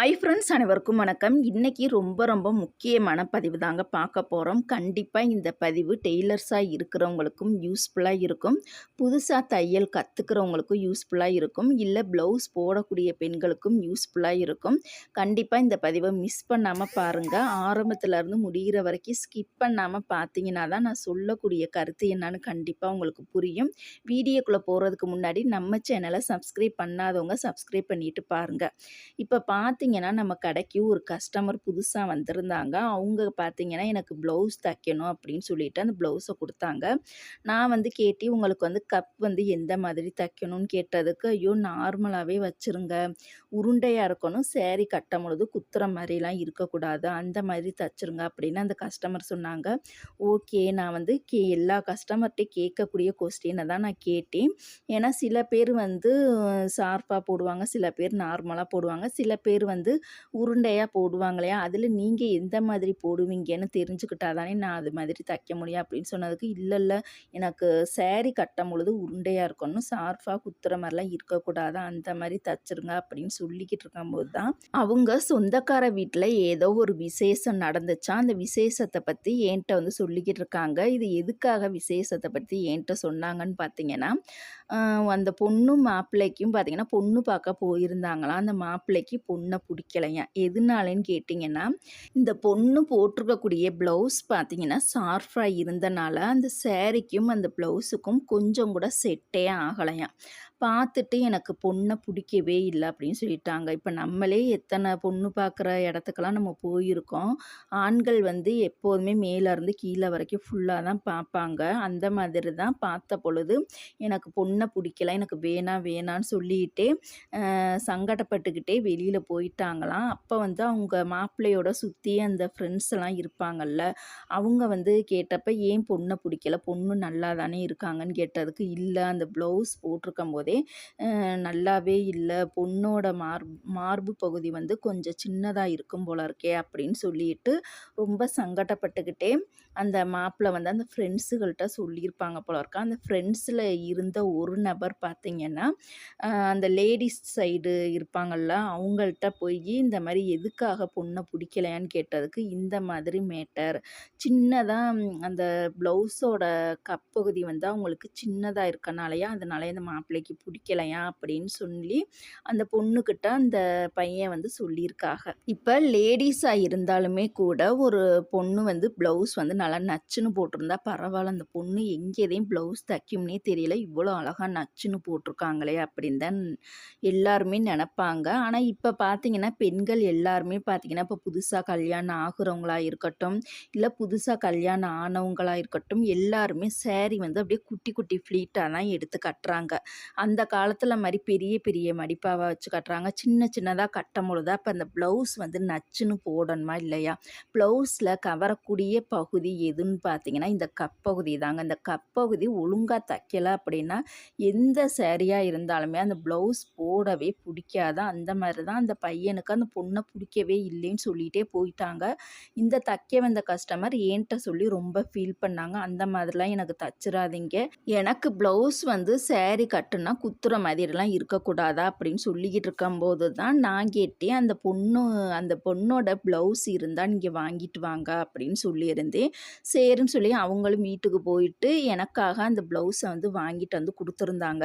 Hi friends அனைவருக்கும் வணக்கம். இன்றைக்கி ரொம்ப ரொம்ப முக்கியமான பதிவு தாங்க பார்க்க போகிறோம் கண்டிப்பாக இந்த பதிவு டெய்லர்ஸாக இருக்கிறவங்களுக்கும் யூஸ்ஃபுல்லாக இருக்கும். புதுசாக தையல் கற்றுக்கிறவங்களுக்கும் யூஸ்ஃபுல்லாக இருக்கும். இல்லை ப்ளவுஸ் போடக்கூடிய பெண்களுக்கும் யூஸ்ஃபுல்லாக இருக்கும். கண்டிப்பாக இந்த பதிவை மிஸ் பண்ணாமல் பாருங்கள் ஆரம்பத்துலேருந்து முடிகிற வரைக்கும் ஸ்கிப் பண்ணாமல் பார்த்தீங்கன்னா தான் நான் சொல்லக்கூடிய கருத்து என்னன்னு கண்டிப்பாக உங்களுக்கு புரியும். வீடியோக்குள்ளே போகிறதுக்கு முன்னாடி நம்ம சேனலை சப்ஸ்கிரைப் பண்ணாதவங்க சப்ஸ்கிரைப் பண்ணிட்டு பாருங்கள் இப்போ பார்த்தீங்கன்னா நம்ம கடைக்கு ஒரு கஸ்டமர் புதுசாக வந்திருந்தாங்க. அவங்க பார்த்தீங்கன்னா எனக்கு ப்ளவுஸ் தைக்கணும் அப்படின்னு சொல்லிட்டு அந்த ப்ளவுஸை கொடுத்தாங்க. நான் வந்து கேட்டி உங்களுக்கு வந்து கப் வந்து எந்த மாதிரி தைக்கணும்னு கேட்டதுக்கு ஐயோ நார்மலாகவே வச்சுருங்க. உருண்டையாக இருக்கணும். சேரீ கட்டும் பொழுது குத்துற மாதிரிலாம் இருக்கக்கூடாது. அந்த மாதிரி தைச்சிருங்க அப்படின்னு அந்த கஸ்டமர் சொன்னாங்க. ஓகே நான் வந்து கே எல்லா கஸ்டமர்கிட்டையும் கேட்கக்கூடிய கொஸ்டினை தான் நான் கேட்டேன். ஏன்னா சில பேர் வந்து ஷார்ப்பாக போடுவாங்க. சில பேர் நார்மலாக போடுவாங்க. சில பேர் வந்து வந்து உருண்டையாக போடுவாங்க இல்லையா அதில் நீங்கள் எந்த மாதிரி போடுவீங்கன்னு தெரிஞ்சுக்கிட்டா தானே நான் அது மாதிரி தைக்க முடியும் அப்படின்னு சொன்னதுக்கு இல்லை இல்லை எனக்கு சேரீ கட்டும் பொழுது உருண்டையாக இருக்கணும் ஷார்ஃபாக குத்துற மாதிரிலாம் இருக்கக்கூடாது அந்த மாதிரி தச்சிருங்க அப்படின்னு சொல்லிக்கிட்டு இருக்கும்போது தான் அவங்க சொந்தக்கார வீட்டில் ஏதோ ஒரு விசேஷம் நடந்துச்சா அந்த விசேஷத்தை பற்றி என்கிட்ட வந்து சொல்லிக்கிட்டு இருக்காங்க. இது எதுக்காக விசேஷத்தை பற்றி என்கிட்ட சொன்னாங்கன்னு பார்த்தீங்கன்னா அந்த பொண்ணு மாப்பிள்ளைக்கும் பார்த்தீங்கன்னா பொண்ணு பார்க்க போயிருந்தாங்களாம். அந்த மாப்பிள்ளைக்கு பொண்ணை பிடிக்கலையா எதுனாலன்னு கேட்டிங்கன்னா இந்த பொண்ணு போட்டிருக்கக்கூடிய ப்ளவுஸ் பார்த்தீங்கன்னா ஷார்ஃபாக இருந்தனால அந்த சேரீக்கும் அந்த ப்ளவுஸுக்கும் கொஞ்சம் கூட செட்டே ஆகலையாம் பார்த்துட்டு எனக்கு பொண்ணை பிடிக்கவே இல்லை அப்படின்னு சொல்லிட்டாங்க. இப்போ நம்மளே எத்தனை பொண்ணு பார்க்குற இடத்துக்கெல்லாம் நம்ம போயிருக்கோம். ஆண்கள் வந்து எப்போதுமே மேலேருந்து கீழே வரைக்கும் ஃபுல்லாக தான் பார்ப்பாங்க அந்த மாதிரி தான் பார்த்த பொழுது எனக்கு பொண்ணை பிடிக்கல எனக்கு வேணாம் வேணான்னு சொல்லிக்கிட்டே சங்கடப்பட்டுக்கிட்டே வெளியில் போயிட்டாங்களாம். அப்போ வந்து அவங்க மாப்பிள்ளையோட சுற்றி அந்த ஃப்ரெண்ட்ஸ் எல்லாம் இருப்பாங்கல்ல அவங்க வந்து கேட்டப்ப ஏன் பொண்ணை பிடிக்கல? பொண்ணு நல்லா தானே இருக்காங்கன்னு கேட்டதுக்கு இல்லை அந்த ப்ளவுஸ் போட்டிருக்கும் போதே நல்லாவே இல்லை. பொண்ணோட மார் மார்பு பகுதி வந்து கொஞ்சம் சின்னதாக இருக்கும் போல இருக்கே அப்படின்னு சொல்லிட்டு ரொம்ப சங்கடப்பட்டுக்கிட்டே அந்த மாப்பிள்ளை வந்து அந்த ஃப்ரெண்ட்ஸுகள்கிட்ட சொல்லியிருப்பாங்க போல இருக்கா. அந்த ஃப்ரெண்ட்ஸில் இருந்த ஒரு நபர் பார்த்திங்கன்னா அந்த லேடிஸ் சைடு இருப்பாங்கள்ல அவங்கள்ட்ட போய் இந்த மாதிரி எதுக்காக பொண்ணை பிடிக்கலையான்னு கேட்டதுக்கு இந்த மாதிரி மேட்டர் சின்னதாக அந்த ப்ளவுஸோட கப்பகுதி வந்து அவங்களுக்கு சின்னதாக இருக்கனாலையா அதனால இந்த மாப்பிள்ளைக்கு பிடிக்கலையா அப்படின்னு சொல்லி அந்த பொண்ணுக்கிட்ட அந்த பையன் வந்து சொல்லியிருக்காங்க இப்போ லேடிஸாக இருந்தாலுமே கூட ஒரு பொண்ணு வந்து ப்ளவுஸ் வந்து நல்லா நச்சுன்னு போட்டிருந்தா பரவாயில்ல அந்த பொண்ணு எங்கே எதையும் ப்ளவுஸ் தைக்கும்னே தெரியல இவ்வளோ அழகாக நச்சுன்னு போட்டிருக்காங்களே அப்படின்னு தான் எல்லாருமே நினப்பாங்க. ஆனால் இப்போ பார்த்தீங்கன்னா பெண்கள் எல்லாருமே பார்த்தீங்கன்னா இப்போ புதுசாக கல்யாணம் ஆகுறவங்களா இருக்கட்டும் இல்லை புதுசாக கல்யாணம் ஆனவங்களாக இருக்கட்டும் எல்லாருமே சேரீ வந்து அப்படியே குட்டி குட்டி ஃப்ளீட்டாக தான் எடுத்து கட்டுறாங்க. அந்த காலத்தில் மாதிரி பெரிய பெரிய மடிப்பாவை வச்சு கட்டுறாங்க. சின்ன சின்னதாக கட்டும் பொழுது அப்போ அந்த ப்ளவுஸ் வந்து நச்சுன்னு போடணுமா இல்லையா? ப்ளவுஸில் கவரக்கூடிய பகுதி எதுன்னு பார்த்தீங்கன்னா இந்த கப்பகுதி தாங்க. இந்த கப்பகுதி ஒழுங்காக தைக்கலை அப்படின்னா எந்த சேரீயாக இருந்தாலுமே அந்த ப்ளவுஸ் போடவே பிடிக்காது. அந்த மாதிரி தான் அந்த பையனுக்கு அந்த பொண்ணை பிடிக்கவே இல்லைன்னு சொல்லிகிட்டே போயிட்டாங்க. இந்த தைக்க வந்த கஸ்டமர் ஏன்ட்ட சொல்லி ரொம்ப ஃபீல் பண்ணாங்க. அந்த மாதிரிலாம் எனக்கு தச்சிடாதீங்க எனக்கு ப்ளவுஸ் வந்து சேரீ கட்டுனா குத்துற மாதிரிலாம் இருக்கக்கூடாதா? அப்படின்னு சொல்லிக்கிட்டு இருக்கும்போது தான் நான் கேட்டேன் அந்த பொண்ணு அந்த பொண்ணோட ப்ளவுஸ் இருந்தால் நீங்கள் வாங்கிட்டு வாங்க அப்படின்னு சொல்லியிருந்தேன். சரின்னு சொல்லி அவங்களும் வீட்டுக்கு போயிட்டு எனக்காக அந்த ப்ளவுஸை வந்து வாங்கிட்டு வந்து கொடுத்துருந்தாங்க.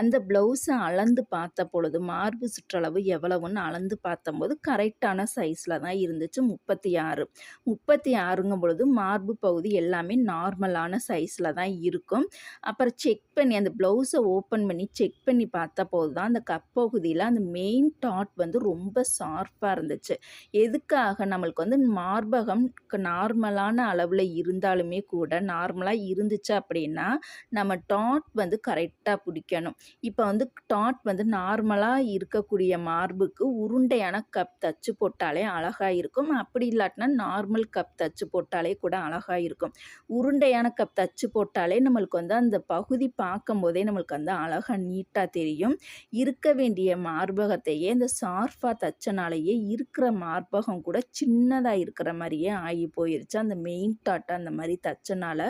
அந்த ப்ளவுஸை அளந்து பார்த்த பொழுது மார்பு சுற்றளவு எவ்வளவுன்னு அளந்து பார்த்தம்போது கரெக்டான சைஸில் தான் இருந்துச்சு முப்பத்தி ஆறு. முப்பத்தி ஆறுங்கும் பொழுது மார்பு பகுதி எல்லாமே நார்மலான சைஸில் தான் இருக்கும். அப்புறம் செக் பண்ணி அந்த ப்ளவுஸை ஓப்பன் பண்ணி செக் பண்ணி பார்த்த போது தான். அந்த கப் பகுதியில் அந்த மெயின் டாட் வந்து ரொம்ப ஷார்ப்பாக இருந்துச்சு. எதுக்காக? நம்மளுக்கு வந்து மார்பகம் நார்மலான அளவில் இருந்தாலுமே கூட நார்மலாக இருந்துச்சு அப்படின்னா நம்ம டாட் வந்து கரெக்டாக பிடிக்கணும். இப்போ வந்து டாட் வந்து நார்மலாக இருக்கக்கூடிய மார்புக்கு உருண்டையான கப் தச்சு போட்டாலே அழகாக இருக்கும் அப்படி இல்லாட்டினா நார்மல் கப் தச்சு போட்டாலே கூட அழகாக இருக்கும் உருண்டையான கப் தச்சு போட்டாலே நம்மளுக்கு வந்து அந்த பகுதி பார்க்கும் போதே நம்மளுக்கு வந்து அழகாக கண் நீட்டாக தெரியும். இருக்க வேண்டிய மார்பகத்தையே இந்த சார்ஃபா தைச்சனாலேயே இருக்கிற மார்பகம் கூட சின்னதாக இருக்கிற மாதிரியே ஆகி போயிருச்சு. அந்த மெயின் டாட்டை அந்த மாதிரி தைச்சனால.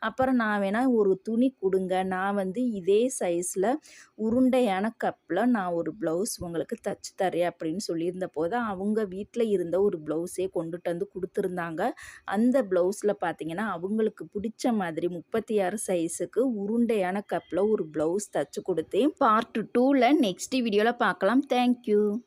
அப்புறம் நான் வேணால் ஒரு துணி கொடுங்க. நான் வந்து இதே சைஸில் உருண்டையான கப்பில் நான் ஒரு ப்ளவுஸ் உங்களுக்கு தைச்சி தரேன் அப்படின்னு சொல்லியிருந்த போது அவங்க வீட்டில் இருந்த ஒரு ப்ளவுஸே கொண்டுட்டு வந்து கொடுத்துருந்தாங்க. அந்த ப்ளவுஸில் பார்த்தீங்கன்னா அவங்களுக்கு பிடிச்ச மாதிரி முப்பத்தி ஆறு சைஸுக்கு உருண்டையான கப்பில் ஒரு ப்ளவுஸ் தச்சு கொடுத்து பார்ட் டூவில் நெக்ஸ்ட் வீடியோவில் பார்க்கலாம். தேங்க்யூ